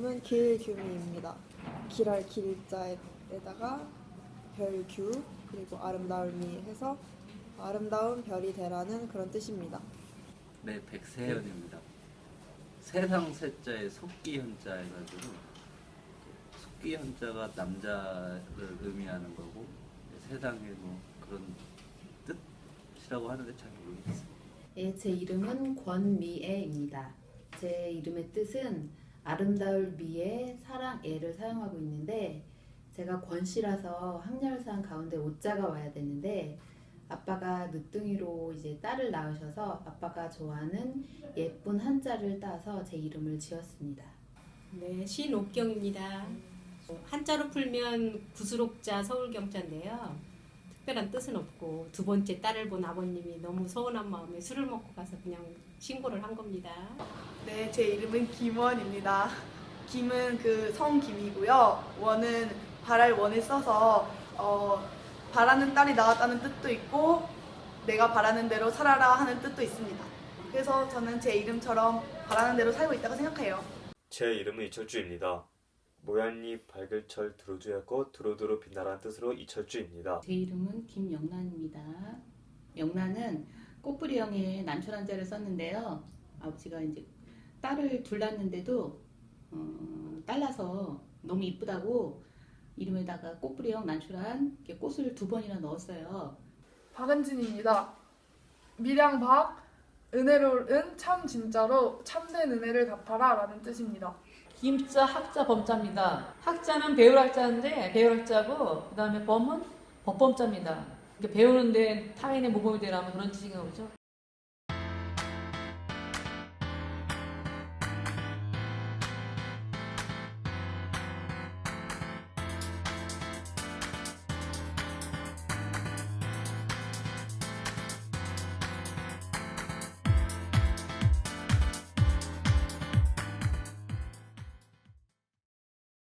이름은 길규미입니다. 길할 길자에다가 별규 그리고 아름다움이 해서 아름다운 별이 되라는 그런 뜻입니다. 네, 백세현입니다. 세상 세자에 속기 현자 해가지고 속기 현자가 남자를 의미하는 거고 세상에 뭐 그런 뜻이라고 하는데 잘 모르겠어요. 예, 제 이름은 권미애입니다. 제 이름의 뜻은 아름다울 미에 사랑 애를 사용하고 있는데 제가 권씨라서 항렬산 가운데 오자가 와야 되는데 아빠가 늦둥이로 이제 딸을 낳으셔서 아빠가 좋아하는 예쁜 한자를 따서 제 이름을 지었습니다. 네, 신옥경입니다. 한자로 풀면 구수록자 서울경자인데요. 특별한 뜻은 없고 두 번째 딸을 본 아버님이 너무 서운한 마음에 술을 먹고 가서 그냥 신고를 한 겁니다. 네, 제 이름은 김원입니다. 김은 그 성김이고요. 원은 바랄 원을 써서 어, 바라는 딸이 나왔다는 뜻도 있고 내가 바라는 대로 살아라 하는 뜻도 있습니다. 그래서 저는 제 이름처럼 바라는 대로 살고 있다고 생각해요. 제 이름은 이철주입니다. 모양잎 발글철 두루두였고 두루두루 빛나라는 뜻으로 이철주입니다. 제 이름은 김영란입니다. 영란은 꽃뿌리형의 난초란자를 썼는데요. 아버지가 이제 딸을 둘 낳는데도 어, 딸라서 너무 이쁘다고 이름에다가 꽃뿌리형 난초란 이렇게 꽃을 두 번이나 넣었어요. 박은진입니다. 밀양박 은혜로운 은참 진짜로 참된 은혜를 갚아라 라는 뜻입니다. 김자 학자 범자입니다. 학자는 배울 학자인데 배울 학자고 그 다음에 범은 법범자입니다. 이렇게 배우는데 타인의 모범이 되라면 그런 뜻인가 보죠.